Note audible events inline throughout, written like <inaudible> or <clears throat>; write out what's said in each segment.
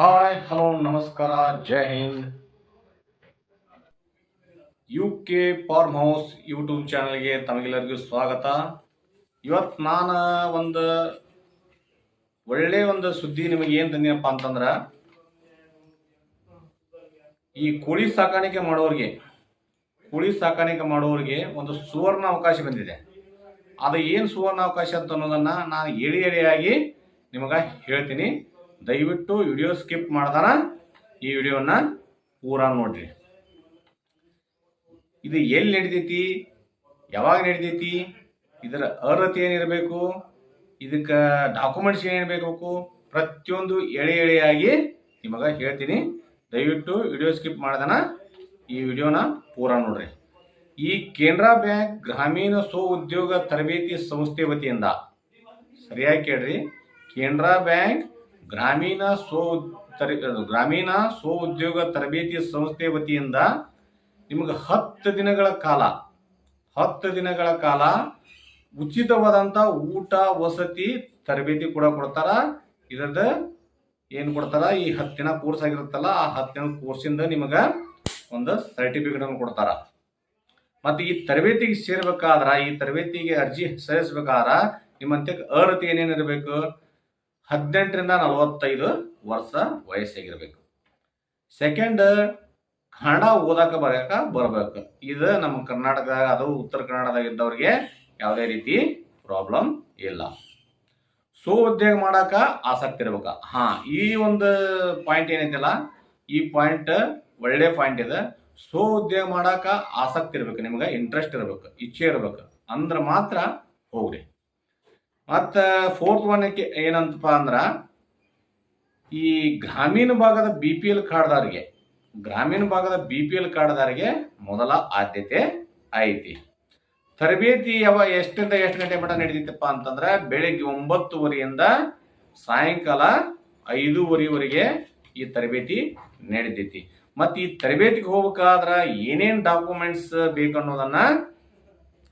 Hi, hello, ನಮಸ್ಕಾರ, Jai Hind. U K farm house YouTube ಚಾನಲ್ಗೆ ತಮಗೆಲ್ಲರಿಗೂ ಸ್ವಾಗತ. ಇವತ್ತು ನಾನು ಒಂದು ಒಳ್ಳೆ ಒಂದು ಸುದ್ದಿ ನಿಮಗೆ ಏನು ತಂದಿನಪ್ಪ ಅಂತಂದ್ರೆ, ಈ ಕೋಳಿ ಸಾಕಾಣಿಕೆ ಮಾಡೋರಿಗೆ, ಕೋಳಿ ಸಾಕಾಣಿಕೆ ಮಾಡೋರಿಗೆ ಒಂದು ಸುವರ್ಣ ಅವಕಾಶ ಬಂದಿದೆ. ಅದು ಏನು ಸುವರ್ಣ ಅವಕಾಶ ಅಂತ ಅನ್ನೋದನ್ನ ನಾನು ಎಳಿ ಎಳೆಯಾಗಿ ನಿಮಗೆ ಹೇಳ್ತೀನಿ. ದಯವಿಟ್ಟು ವಿಡಿಯೋ ಸ್ಕಿಪ್ ಮಾಡ್ದಾರ? ಈ ವಿಡಿಯೋನ ಪೂರಾ ನೋಡ್ರಿ. ಇದು ಎಲ್ಲಿ ನಡಿತೈತಿ? ಯಾವಾಗ ನಡಿತೈತಿ? ಇದರ ಅರ್ಹತೆ ಏನಿರಬೇಕು? ಇದಕ್ಕೆ ಡಾಕ್ಯುಮೆಂಟ್ಸ್ ಏನಿರಬೇಕು ಪ್ರತಿಯೊಂದು ಎಳೆ ಎಳೆಯಾಗಿ ನಿಮಗೆ ಹೇಳ್ತೀನಿ. ದಯವಿಟ್ಟು ವಿಡಿಯೋ ಸ್ಕಿಪ್ ಮಾಡ್ದಾನ, ಈ ವಿಡಿಯೋನ ಪೂರಾ ನೋಡ್ರಿ. ಈ ಕೆನರಾ ಬ್ಯಾಂಕ್ ಗ್ರಾಮೀಣ ಸ್ವ ಉದ್ಯೋಗ ತರಬೇತಿ ಸಂಸ್ಥೆ ವತಿಯಿಂದ, ಸರಿಯಾಗಿ ಕೇಳ್ರಿ. ಕೆನರಾ ಬ್ಯಾಂಕ್ ಗ್ರಾಮೀಣ ಸ್ವ ಗ್ರಾಮೀಣ ಸ್ವ ಉದ್ಯೋಗ ತರಬೇತಿ ಸಂಸ್ಥೆ ವತಿಯಿಂದ ನಿಮಗೆ ಹತ್ತು ದಿನಗಳ ಕಾಲ, ಹತ್ತು ದಿನಗಳ ಕಾಲ ಉಚಿತವಾದಂಥ ಊಟ, ವಸತಿ ತರಬೇತಿ ಕೂಡ ಕೊಡ್ತಾರ. ಇದರದ ಏನು ಕೊಡ್ತಾರ? ಈ ಹತ್ತು ದಿನ ಕೋರ್ಸ್ ಆಗಿರುತ್ತಲ್ಲ, ಆ ಹತ್ತು ದಿನ ಕೋರ್ಸಿಂದ ನಿಮಗೆ ಒಂದು ಸರ್ಟಿಫಿಕೇಟ್ ಅನ್ನು ಕೊಡ್ತಾರ. ಮತ್ತು ಈ ತರಬೇತಿಗೆ ಸೇರ್ಬೇಕಾದ್ರ, ಈ ತರಬೇತಿಗೆ ಅರ್ಜಿ ಸಲ್ಲಿಸ್ಬೇಕಾದ್ರ ನಿಮ್ಮಂತೆ ಅರ್ಹತೆ ಏನೇನಿರಬೇಕು? ಹದಿನೆಂಟರಿಂದ ನಲವತ್ತೈದು ವರ್ಷ ವಯಸ್ಸಾಗಿರ್ಬೇಕು. ಸೆಕೆಂಡ್ ಕನ್ನಡ ಓದಕ್ಕೆ ಬರಕ ಬರಬೇಕು. ಇದು ನಮ್ಮ ಕರ್ನಾಟಕದಾಗ, ಅದು ಉತ್ತರ ಕನ್ನಡದಾಗ ಇದ್ದವ್ರಿಗೆ ಯಾವುದೇ ರೀತಿ ಪ್ರಾಬ್ಲಮ್ ಇಲ್ಲ. ಸೊ, ಉದ್ಯೋಗ ಮಾಡಕ ಆಸಕ್ತಿ ಇರ್ಬೇಕು. ಹಾ, ಈ ಒಂದು ಪಾಯಿಂಟ್ ಏನೈತಲ್ಲ, ಈ ಪಾಯಿಂಟ್ ಒಳ್ಳೆ ಪಾಯಿಂಟ್ ಇದೆ. ಸೊ, ಉದ್ಯೋಗ ಮಾಡಕ ಆಸಕ್ತಿ ಇರ್ಬೇಕು, ನಿಮ್ಗೆ ಇಂಟ್ರೆಸ್ಟ್ ಇರ್ಬೇಕು, ಇಚ್ಛೆ ಇರ್ಬೇಕು. ಅಂದ್ರೆ ಮಾತ್ರ ಹೋಗ್ರಿ. ಮತ್ತ ಫೋರ್ತ್ ಒನ್ ಏನಂತಪ್ಪ ಅಂದ್ರ, ಈ ಗ್ರಾಮೀಣ ಭಾಗದ ಬಿ ಪಿ ಎಲ್ ಕಾರ್ಡ್ದಾರಿಗೆ ಗ್ರಾಮೀಣ ಭಾಗದ ಬಿ ಪಿ ಎಲ್ ಕಾರ್ಡ್ದಾರಿಗೆ ಮೊದಲ ಆದ್ಯತೆ ಐತಿ. ತರಬೇತಿ ಯಾವ ಎಷ್ಟರಿಂದ ಎಷ್ಟು ಗಂಟೆ ಮಟ್ಟ ನಡೀತೈತಪ್ಪ ಅಂತಂದ್ರೆ, ಬೆಳಿಗ್ಗೆ ಒಂಬತ್ತುವರೆಯಿಂದ ಸಾಯಂಕಾಲ ಐದೂವರೆವರೆಗೆ ಈ ತರಬೇತಿ ನಡೀತೈತಿ. ಮತ್ತು ಈ ತರಬೇತಿಗೆ ಹೋಗ್ಬೇಕಾದ್ರೆ ಏನೇನು ಡಾಕ್ಯುಮೆಂಟ್ಸ್ ಬೇಕು ಅನ್ನೋದನ್ನ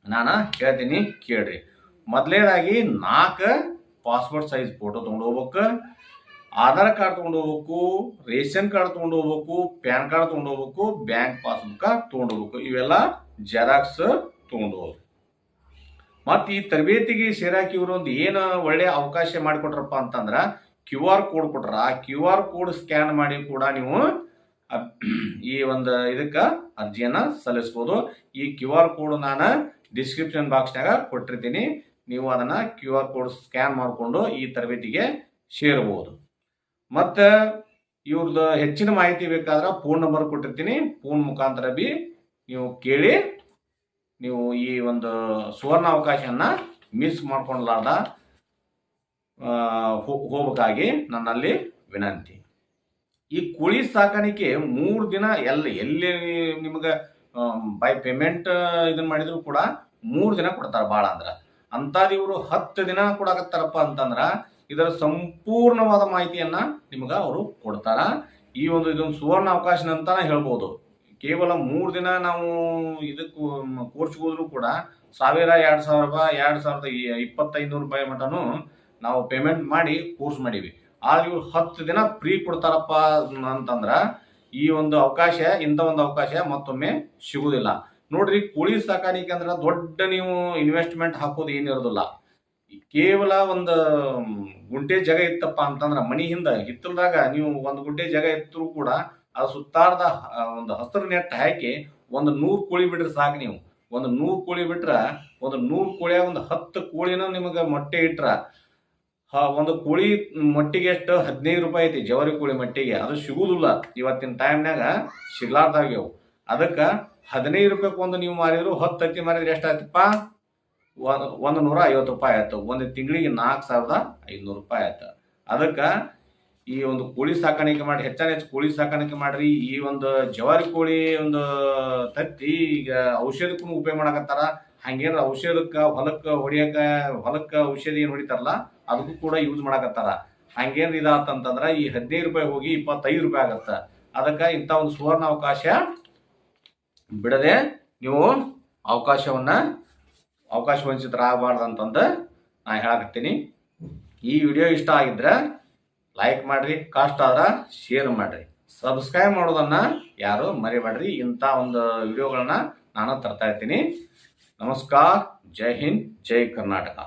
ನಾನು ಹೇಳ್ತೀನಿ ಕೇಳ್ರಿ. ಮೊದಲನೇದಾಗಿ ನಾಲ್ಕು ಪಾಸ್ಪೋರ್ಟ್ ಸೈಜ್ ಫೋಟೋ ತೊಗೊಂಡು ಹೋಗ್ಬೇಕು. ಆಧಾರ್ ಕಾರ್ಡ್ ತೊಗೊಂಡು ಹೋಗ್ಬೇಕು, ರೇಷನ್ ಕಾರ್ಡ್ ತೊಗೊಂಡು ಹೋಗ್ಬೇಕು, ಪ್ಯಾನ್ ಕಾರ್ಡ್ ತೊಗೊಂಡು ಹೋಗ್ಬೇಕು, ಬ್ಯಾಂಕ್ ಪಾಸ್ಬುಕ್ ತೊಗೊಂಡು ಹೋಗ್ಬೇಕು. ಇವೆಲ್ಲ ಜೆರಾಕ್ಸ್ ತೊಗೊಂಡು ಹೋಗ್ಬೇಕು. ಮತ್ತು ಈ ತರಬೇತಿಗೆ ಸೇರಾಕಿ ಇವರು ಒಂದು ಏನು ಒಳ್ಳೆ ಅವಕಾಶ ಮಾಡಿಕೊಟ್ರಪ್ಪ ಅಂತಂದ್ರೆ ಕ್ಯೂ ಆರ್ ಕೋಡ್ ಕೊಟ್ರ. ಆ ಕ್ಯೂ ಆರ್ ಕೋಡ್ ಸ್ಕ್ಯಾನ್ ಮಾಡಿ ಕೂಡ ನೀವು <clears throat> ಈ ಒಂದು ಇದಕ್ಕೆ ಅರ್ಜಿಯನ್ನ ಸಲ್ಲಿಸ್ಬೋದು. ಈ ಕ್ಯೂ ಆರ್ ಕೋಡ್ ನಾನು ಡಿಸ್ಕ್ರಿಪ್ಷನ್ ಬಾಕ್ಸ್ನಾಗ ಕೊಟ್ಟಿರ್ತೀನಿ. ನೀವು ಅದನ್ನು ಕ್ಯೂ ಆರ್ ಕೋಡ್ ಸ್ಕ್ಯಾನ್ ಮಾಡಿಕೊಂಡು ಈ ತರಬೇತಿಗೆ ಸೇರಬಹುದು. ಮತ್ತು ಇವ್ರದ್ದು ಹೆಚ್ಚಿನ ಮಾಹಿತಿ ಬೇಕಾದ್ರೆ ಫೋನ್ ನಂಬರ್ ಕೊಟ್ಟಿರ್ತೀನಿ. ಫೋನ್ ಮುಖಾಂತರ ಬಿ ನೀವು ಕೇಳಿ ನೀವು ಈ ಒಂದು ಸುವರ್ಣ ಅವಕಾಶವನ್ನು ಮಿಸ್ ಮಾಡ್ಕೊಳ್ಲಾರ್ದ ಹೋಗಬೇಕಾಗಿ ನನ್ನಲ್ಲಿ ವಿನಂತಿ. ಈ ಕೋಳಿ ಸಾಕಾಣಿಕೆ ಮೂರು ದಿನ ಎಲ್ಲ ಎಲ್ಲಿ ನಿಮಗೆ ಬೈ ಪೇಮೆಂಟ್ ಇದನ್ನು ಮಾಡಿದರೂ ಕೂಡ ಮೂರು ದಿನ ಕೊಡ್ತಾರೆ ಭಾಳ ಅಂದ್ರೆ. ಅಂಥದ್ದು ಇವರು ಹತ್ತು ದಿನ ಕೊಡಕತ್ತಾರಪ್ಪ ಅಂತಂದ್ರ ಇದರ ಸಂಪೂರ್ಣವಾದ ಮಾಹಿತಿಯನ್ನ ನಿಮ್ಗೆ ಅವರು ಕೊಡ್ತಾರ. ಈ ಒಂದು ಇದೊಂದು ಸುವರ್ಣ ಅವಕಾಶ ಅಂತಾನೆ ಹೇಳ್ಬೋದು. ಕೇವಲ ಮೂರು ದಿನ ನಾವು ಇದಕ್ಕೆ ಕೋರ್ಸ್ಗೆ ಹೋದ್ರು ಕೂಡ ಸಾವಿರ ಎರಡು ಸಾವಿರ ರೂಪಾಯಿ ಎರಡು ಸಾವಿರದ ಇಪ್ಪತ್ತೈದು ರೂಪಾಯಿ ಮಟನು ನಾವು ಪೇಮೆಂಟ್ ಮಾಡಿ ಕೋರ್ಸ್ ಮಾಡೀವಿ. ಆದ್ರೆ ಇವ್ರು ಹತ್ತು ದಿನ ಫ್ರೀ ಕೊಡ್ತಾರಪ್ಪ ಅಂತಂದ್ರ ಈ ಒಂದು ಅವಕಾಶ, ಇಂಥ ಒಂದು ಅವಕಾಶ ಮತ್ತೊಮ್ಮೆ ಸಿಗುವುದಿಲ್ಲ ನೋಡ್ರಿ, ಕೋಳಿ ಸಾಕಾಣಿಕೆ ಅಂದ್ರೆ ದೊಡ್ಡ ನೀವು ಇನ್ವೆಸ್ಟ್ಮೆಂಟ್ ಹಾಕೋದು ಏನಿರೋದಿಲ್ಲ ಕೇವಲ ಒಂದು ಗುಂಟೆ ಜಾಗ ಇತ್ತಪ್ಪ ಅಂತಂದ್ರ ಮನಿ ಹಿಂದ, ಹಿತ್ತಲ್ದಾಗ ನೀವು ಒಂದು ಗುಂಟೆ ಜಾಗ ಇತ್ತರೂ ಕೂಡ ಅದು ಸುತ್ತಾರ್ದ ಒಂದು ಹಸಿರು ನೆಟ್ ಹಾಕಿ ಒಂದು ನೂರು ಕೋಳಿ ಬಿಟ್ರೆ ಸಾಕು ನೀವು. ಒಂದು ನೂರು ಕೋಳಿ ಬಿಟ್ರ, ಒಂದು ನೂರು ಕೋಳಿಯ ಒಂದು ಹತ್ತು ಕೋಳಿನ ನಿಮಗೆ ಮೊಟ್ಟೆ ಇಟ್ರ. ಒಂದು ಕೋಳಿ ಮೊಟ್ಟಿಗೆ ಎಷ್ಟು? ಹದಿನೈದು ರೂಪಾಯಿ ಐತಿ ಜವಾರಿ ಕೋಳಿ ಮೊಟ್ಟಿಗೆ. ಅದು ಸಿಗುದಿಲ್ಲ ಇವತ್ತಿನ ಟೈಮ್ನಾಗ ಸಿಗ್ಲಾರ್ದಾಗ್ಯವು. ಅದಕ್ಕೆ ಹದಿನೈದು ರೂಪಾಯಿ ಒಂದು ನೀವು ಮಾರಿದ್ರು ಹತ್ತು ಹತ್ತಿ ಮಾರಿದ್ರೆ ಎಷ್ಟಾಯ್ತಪ್ಪ? ಒಂದು ನೂರ ಐವತ್ತು ರೂಪಾಯಿ ಆಯ್ತು. ಒಂದು ತಿಂಗಳಿಗೆ ನಾಲ್ಕು ಸಾವಿರದ ಐದುನೂರು ರೂಪಾಯಿ ಆಯ್ತು. ಅದಕ್ಕೆ ಈ ಒಂದು ಕೋಳಿ ಸಾಕಾಣಿಕೆ ಮಾಡಿ, ಹೆಚ್ಚಾನ ಹೆಚ್ಚು ಕೋಳಿ ಸಾಕಾಣಿಕೆ ಮಾಡ್ರಿ. ಈ ಒಂದು ಜವಾರಿ ಕೋಳಿ ಒಂದು ತತ್ತಿ, ಈಗ ಔಷಧಕ್ಕೂ ಉಪಯೋಗ ಮಾಡಕತ್ತಾರ. ಹಂಗೇನಾರ ಔಷಧಕ್ಕೆ, ಹೊಲಕ್ಕೆ ಹೊಡಿಯಕ, ಹೊಲಕ್ಕೆ ಔಷಧಿ ಏನು ಹೊಡಿತಾರಲ್ಲ, ಅದಕ್ಕೂ ಕೂಡ ಯೂಸ್ ಮಾಡಕತ್ತಾರ. ಹಂಗೇನು ಇದಾತಂತಂದ್ರ ಈ ಹದಿನೈದು ರೂಪಾಯಿ ಹೋಗಿ ಇಪ್ಪತ್ತೈದು ರೂಪಾಯಿ ಆಗತ್ತ. ಅದಕ್ಕೆ ಇಂಥ ಒಂದು ಸುವರ್ಣ ಅವಕಾಶ ಬಿಡದೆ ನೀವು ಅವಕಾಶವನ್ನ, ಅವಕಾಶ ವಂಚಿತರಾಗಬಾರ್ದು ಅಂತಂದು ನಾ ಹೇಳಕತ್ತೀನಿ. ಈ ವಿಡಿಯೋ ಇಷ್ಟ ಆಗಿದ್ರೆ ಲೈಕ್ ಮಾಡಿರಿ, ಕಾಸ್ಟ್ ಆದ್ರೆ ಶೇರ್ ಮಾಡಿರಿ. ಸಬ್ಸ್ಕ್ರೈಬ್ ಮಾಡೋದನ್ನ ಯಾರು ಮರಿಬೇಡ್ರಿ. ಇಂಥ ಒಂದು ವಿಡಿಯೋಗಳನ್ನ ನಾನು ತರ್ತಾ ಇರ್ತೀನಿ. ನಮಸ್ಕಾರ. ಜೈ ಹಿಂದ್, ಜೈ ಕರ್ನಾಟಕ.